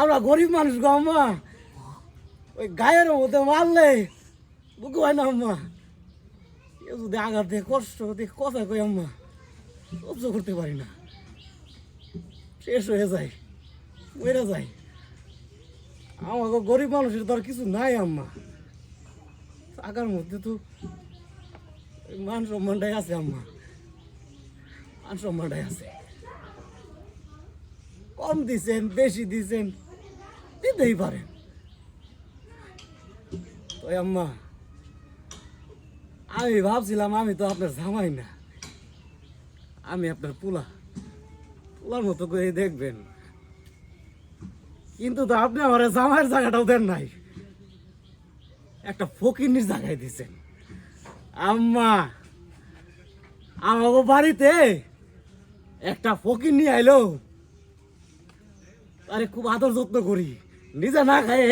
আমরা গরিব মানুষ গো আম্মা। ওই গায়ের মধ্যে মারলে বুকু হয় না আম্মা। এ যদি আঘাত দিয়ে, কষ্ট দিয়ে, কথা কই আম্মা। সহ্য করতে পারি না। শেষ হয়ে যায়, মরে যায়। আমাকে গরিব মানুষের তো আর কিছু নাই আম্মা। টাকার মধ্যে তো মান সম্মানটাই আছে আম্মা। মান সম্মানটাই আছে। কম দিছেন, বেশি দিছেন। দিতেই পারেন তো আম্মা, আমি ভাবছিলাম আমি তো আপনার জামাই না। আমি আপনার পোলা। পোলার মতো করে দেখবেন। কিন্তু তো আপনি আমার জামাইয়ের জায়গাটাও দেন নাই। একটা ফকিরনির জায়গায় দিছেন আম্মা আমাকে বাড়িতে একটা ফকির নিয়ে আইলো। আরে খুব আদর যত্ন করি। নিজে না খায়